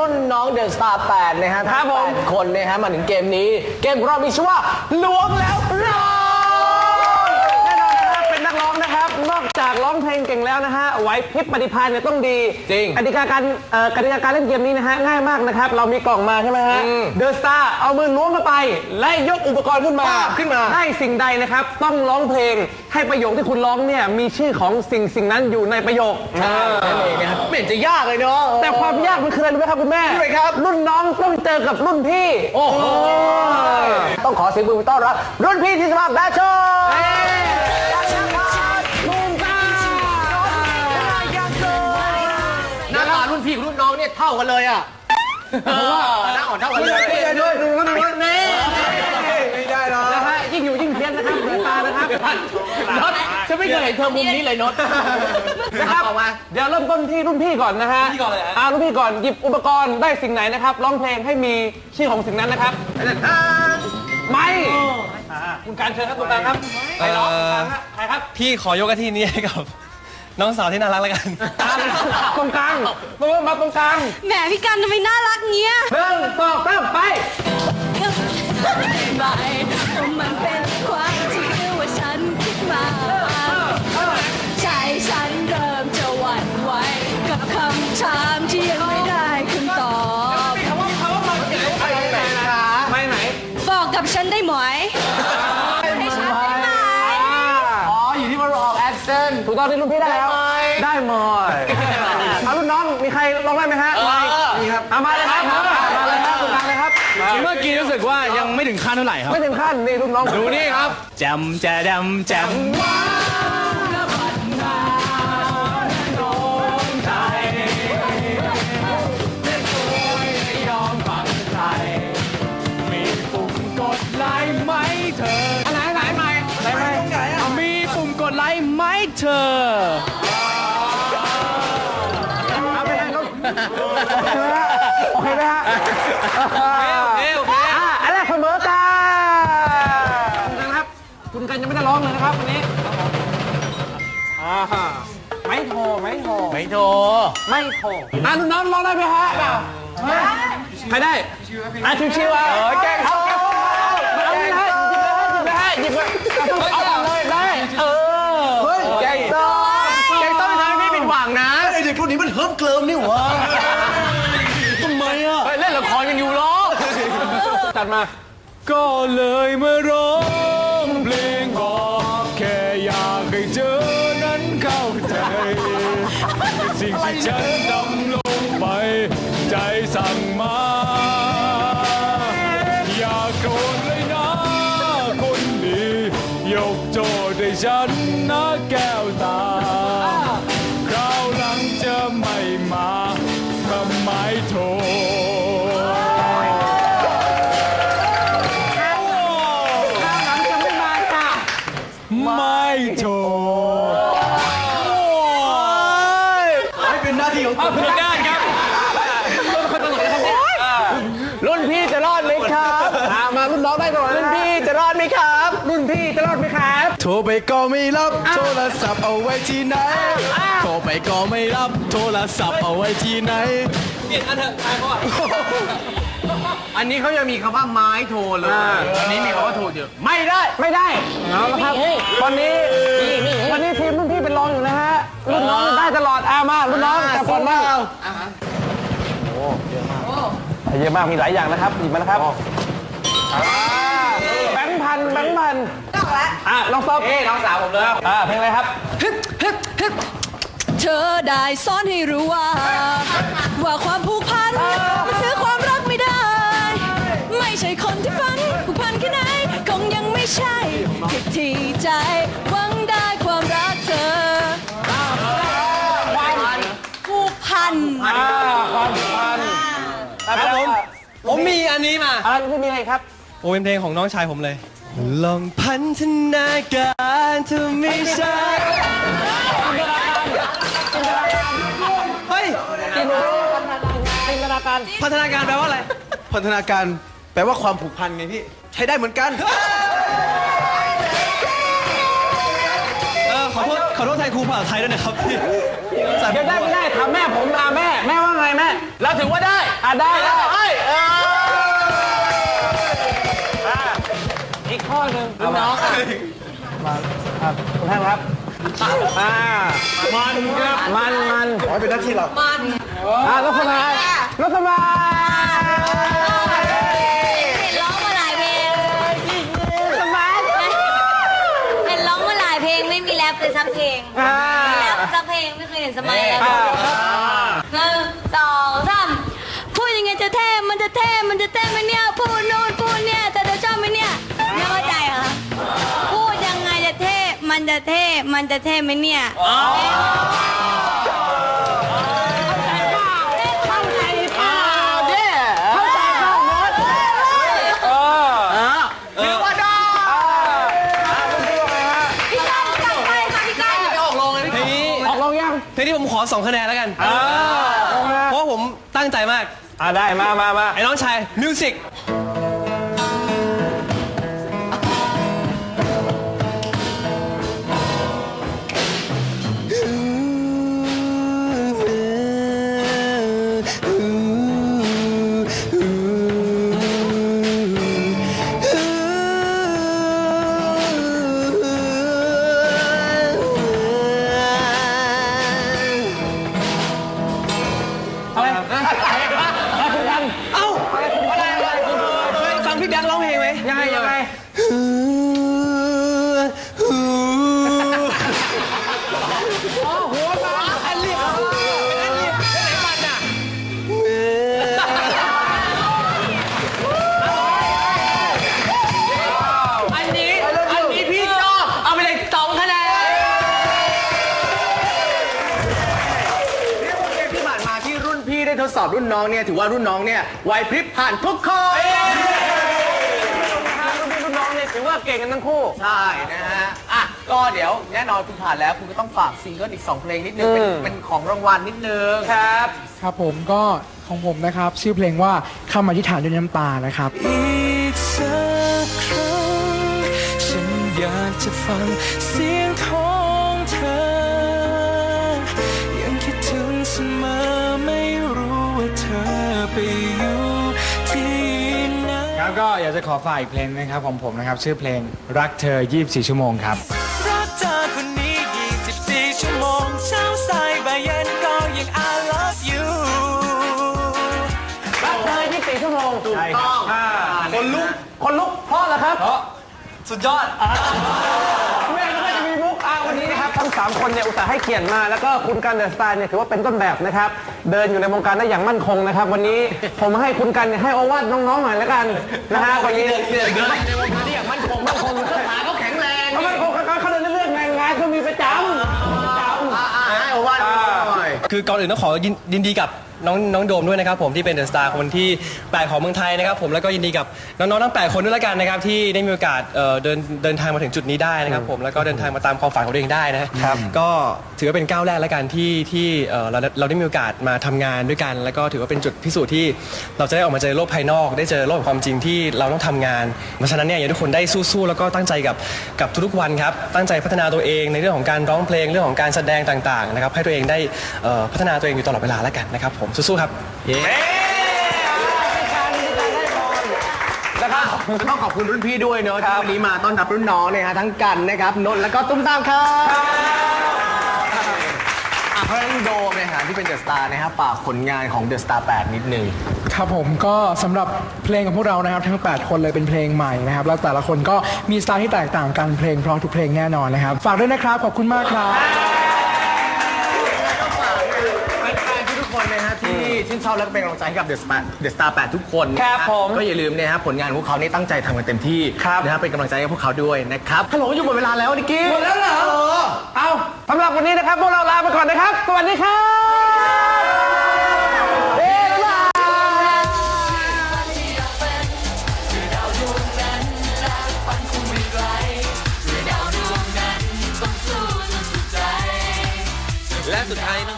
รุ่นน้องเดอะสตาร์8นะฮะครับผมทั้งแปดคนนะฮะมาถึงเกมนี้ เกมของเรามีชื่อว่าล้วงแล้วร้อง แน่นอนนะครับเป็นนักร้องนะครับ นอก จากร้องเพลงเก่งแล้วนะฮะไหวพริบปฏิภาณเนี่ยต้องดีจริงกติกาการเอ่อกติกาการเล่นเกมนี้นะฮะง่ายมากนะครับ เรามีกล่องมาใช่ไหมฮะอืมเดอะสตาร์เอามือล้วงเข้าไป และยกอุปกรณ์ขึ้นมาปาบขึ้นมาได้สิ่งใดนะครับ ต้องร้องเพลงให้ประโยคที่คุณร้องเนี่ยมีชื่อของสิ่งสิ่งนั้นอยู่ในประโยคใช่นั่นเองนะครับไม่เห็นจะยากเลยเนาะ แต่ความยากมันคืออะไรรู้ไหมครับคุณแม่คืออะไรครับ รุ่นน้องต้องเจอกับรุ่นพี่ โอ้โห ต้องขอเสียงปรบมือต้อนรับ รุ่นพี่ที่สมัครแบทโชห กับรุ่นน้องเนี่ยเท่ากันเลยอะหน้าอ่อนเท่ากันเลยด้วยดูรุ่นนี้นี่ไม่ได้หรอนะฮะยิ่งอยู่ยิ่งเพี้ยนนะครับสายตานะครับน็อตฉันไม่เคยเห็นเธอมุมนี้เลยน็อตนะครับออกมาเดี๋ยวเริ่มต้นที่รุ่นพี่ก่อนนะฮะพี่ก่อนเลยฮะอ่ารุ่นพี่ก่อนหยิบอุปกรณ์ได้สิ่งไหนนะครับร้องเพลงให้มีชื่อของสิ่งนั้นนะครับไม่อ่าคุณการเชิญครับคุณการครับใครร้องคุณการฮะใครครับ พี่ขอยกหน้าที่นี้ให้กับ น้องสาวที่น่ารักแล้วกันตรงกลางมามาตรงกลางแหมพี่กันทำไมน่ารักเงี้ย หนึ่งสองสามไป ไม่มันเป็น รุ่นพี่ได้แล้ว ได้หมดเอารุ่นน้องมีใครร้องได้ไหมฮะมีครับเอามาเลยครับมาเลยครับตรงกลางเลยครับเมื่อกี้รู้สึกว่ายังไม่ถึงขั้นเท่าไหร่ครับ ไม่ถึงขั้นนี่รุ่นน้องดูนี่ครับแจมแจดำแจมมี ไหมเธอ เอาไปทางนู้นโอเคไหมฮะโอเคโอเคอะอันแรกเสมอกันนะครับ คุณกันยังไม่ได้ร้องเลยนะครับวันนี้อ่าไม่โทรไม่โทรไม่โทรไม่โทรอะนุ่นน้องร้องได้ไหมฮะใครได้อะชิวๆอะเออแกงเขาเอาเลยฮะหยิบเลยฮะหยิบเลยฮะหยิบเลยเอาก่อนเลยได้ เออ เฮ้ยแกงต้มแกงต้มทำให้พี่ผิดหวังนะไอเด็กพวกนี้มันเฮิร์มเกลิมนี่หว่าทำไมอะเล่นละครกันอยู่หรอจัดมา ก็เลยมาร้องเพลงบอกแค่อยากให้เธอนั้นเข้าใจสิ่งที่ฉันทำลงไป ใจสั่งมา อย่าโกรธเลยนะคนดียกโจทย์ให้ฉันนะ ไม่โทรให้เป็นหน้าที่ของคุณคุณได้ครับรุ่นพี่จะรอดไหมครับอ่ามารุ่นน้องได้ก่อนรุ่นพี่จะรอดไหมครับ รุ่นพี่จะรอดไหมครับ โทรไปก็ไม่รับโทรศัพท์เอาไว้ที่ไหน โทรไปก็ไม่รับโทรศัพท์เอาไว้ที่ไหนอัน นี้เขายังมีคำว่าไม้โทรเลย อันนี้มีคำว่าโทรเยอะ ไม่ได้ ไม่ได้เอาละครับวันนี้วันนี้ทีมรุ่นพี่เป็นรองอยู่นะฮะ รุ่นน้องได้ตลอดอามารุ่นน้องจับก่อนมากโอ้เยอะมากเยอะมากมีหลายอย่างนะครับหยิบมานะครับอ่าแบงค์พันแบงค์พันต้องละอะลองซ้อมเอ้น้องสาวผมเลยอ่าเพลงอะไรครับเธอได้สอนให้รู้ว่า ว่าความผูกพัน อันนี้มาอะไรพี่มีอะไรครับ โอ้เป็นเพลงของน้องชายผมเลย ลองพันธนาการเธอไม่ใช่เฮ้ยจินตนาจินตนาการพัฒนาการแปลว่าอะไร พันธนาการแปลว่าความผูกพันไงพี่ ใช้ได้เหมือนกัน เออขอโทษขอโทษใส่ครูภาษาไทยด้วยนะครับพี่เดี๋ยวได้ไม่ได้ถามแม่ผมอะแม่ แม่ว่าไงแม่ เราถือว่าได้อะได้ได้เอ้ยเออ อีกข้อหนึ่งคุณน้องอะมาครับคุณท่านครับอ่ามันครับมันมันขอให้เป็นหน้าที่เราอะรสมายรสมายเห็นร้องมาหลายเพลงรสมายเห็นร้องมาหลายเพลงไม่มีแรปเลยสักเพลงอ่าไม่แรปสักเพลงไม่เคยเห็นสมัยแรปอ่าหนึ่งสองสามพูดยังไงจะเท่มันจะเท่มันจะเท่ไหมเนี่ย มันจะเท่ไหมเนี่ยเข้าใจเปล่าเย้เข้าใจเข้าหมดเออถือว่าได้พี่ก้องจัดไปค่ะพี่ก้องออกลงเลยพี่เพลงนี้องยังพลงนี้ผมขอ2คะแนนแล้วกัน เพราะผมตั้งใจมาก อ่าได้มามามาไอ้น้องชายมิวสิก อะไร ทดสอบรุ่นน้องเนี่ยถือว่ารุ่นน้องเนี่ยไหวพริบผ่านทุกคนรุ่นพี่รุ่นน้องเนี่ยถือว่าเก่งกันทั้งคู่ ใช่นะฮะอะก็เดี๋ยวแน่นอนคุณผ่านแล้วคุณก็ต้องฝากซิงเกิลอีก 2 เพลงนิดนึงเป็นอืม เป็นของรางวัลนิดนึงครับ ครับผมก็ของผมนะครับ ชื่อเพลงว่าคำอธิษฐานด้วยน้ำตานะครับ อีกสักครั้ง ฉันอยากจะฟังเสียงของากจะขอฝากอีกเพลงนะครับของผมนะครับ ชื่อเพลงรักเธอ 24 ชั่วโมงครับ รักเธอคนนี้ 24 ชั่วโมง เช้าสายบ่ายเย็นก็ยัง I love you รักเธอ24ชั่วโมงถูกใช่ครับต้องอ่าคนลุกคนลุกเพราะอะไรครับ สุดยอด แม่ก็จะมีมุกอ่าวันนี้นะครับทั้ง 3 คนเนี่ยอุตส่าห์ให้เกียรติมา แล้วก็คุณกันเดอะสไตล์เนี่ยถือว่าเป็นต้นแบบนะครับ เดินอยู่ในวงการได้อย่างมั่นคงนะครับ วันนี้ผมให้คุณกันให้โอวาทน้องๆหน่อยแล้วกันนะฮะวันนี้เดินในวงการที่อย่างมั่นคงมั่นคงเขาขายเขาแข็งแรงเขาไม่เขาเขาเขาเดินเรื่องงานงานก็มีประจำประจำให้โอวาทหน่อยคือก่อนอื่นต้องขอยินดีกับ น้องน้องโดมด้วยนะครับผมที่เป็นเดอะสตาร์คนที่แปลกของเมืองไทยนะครับผมแล้วก็ยินดีกับน้องๆทั้งแปดคนด้วยแล้วกันนะครับที่ได้มีโอกาสเอ่อเดินเดินทางมาถึงจุดนี้ได้นะครับผมแล้วก็เดินทางมาตามความฝันของตัวเองได้นะครับก็ถือว่าเป็นก้าวแรกแล้วกันที่ที่เอ่อเราเราได้มีโอกาสมาทำงานด้วยกัน แล้วก็ถือว่าเป็นจุดพิสูจน์ที่เราจะได้ออกมาเจอโลกภายนอก ได้เจอโลกแห่งความจริงที่เราต้องทำงาน เพราะฉะนั้นเนี่ยอยากให้ทุกคนได้สู้ๆแล้วก็ตั้งใจกับกับทุกๆวันครับตั้งใจพัฒนาตัวเองในเรื่องของการร้องเพลงเรื่องของการแสดงต่างๆนะครับให้ตัวเองได้เอ่อพัฒนาตัวเองอยู่ตลอดเวลาแล้วกันนะครับผมสู้ๆครับ นะครับต้องขอบคุณรุ่นพี่ด้วยเนอะที่วันนี้มาต้อนรับรุ่นน้องเนี่ยฮะทั้งกันนะครับนนท์แล้วก็ตุ้มตามครับอะเพราะฉะนั้นโดมในฐานะที่เป็นเดอะสตาร์นะครับฝากผลงานของเดอะสตาร์8นิดนึง ครับผมก็สำหรับเพลงของพวกเรานะครับ ทั้ง 8 คนเลยเป็นเพลงใหม่นะครับ แล้วแต่ละคนก็มีสไตล์ที่แตกต่างกันเพลงเพราะทุกเพลงแน่นอนนะครับ ฝากด้วยนะครับ ขอบคุณมากครับ ชื่นชอบและก็เป็นกำลังใจให้กับเดอะสตาร์เดอะสตาร์8ทุกคนนะฮะครับผมก็อย่าลืมนะฮะผลงานของพวกเขานี่ตั้งใจทำกันเต็มที่ครับ นะฮะเป็นกำลังใจให้พวกเขาด้วยนะครับฮัลโหลอยู่หมดเวลาแล้วนิกกี้หมดแล้วเหรอ เอาสำหรับวันนี้นะครับพวกเราลาไปก่อนนะครับ สวัสดีครับ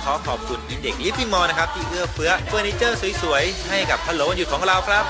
ขอขอบคุณเด็กลิฟ t ิมอลนะครับที่เอื้อเฟื้อเฟอร์นิเจอร์สวยๆให้กับฮัลโหลวันหยุดของเราครับ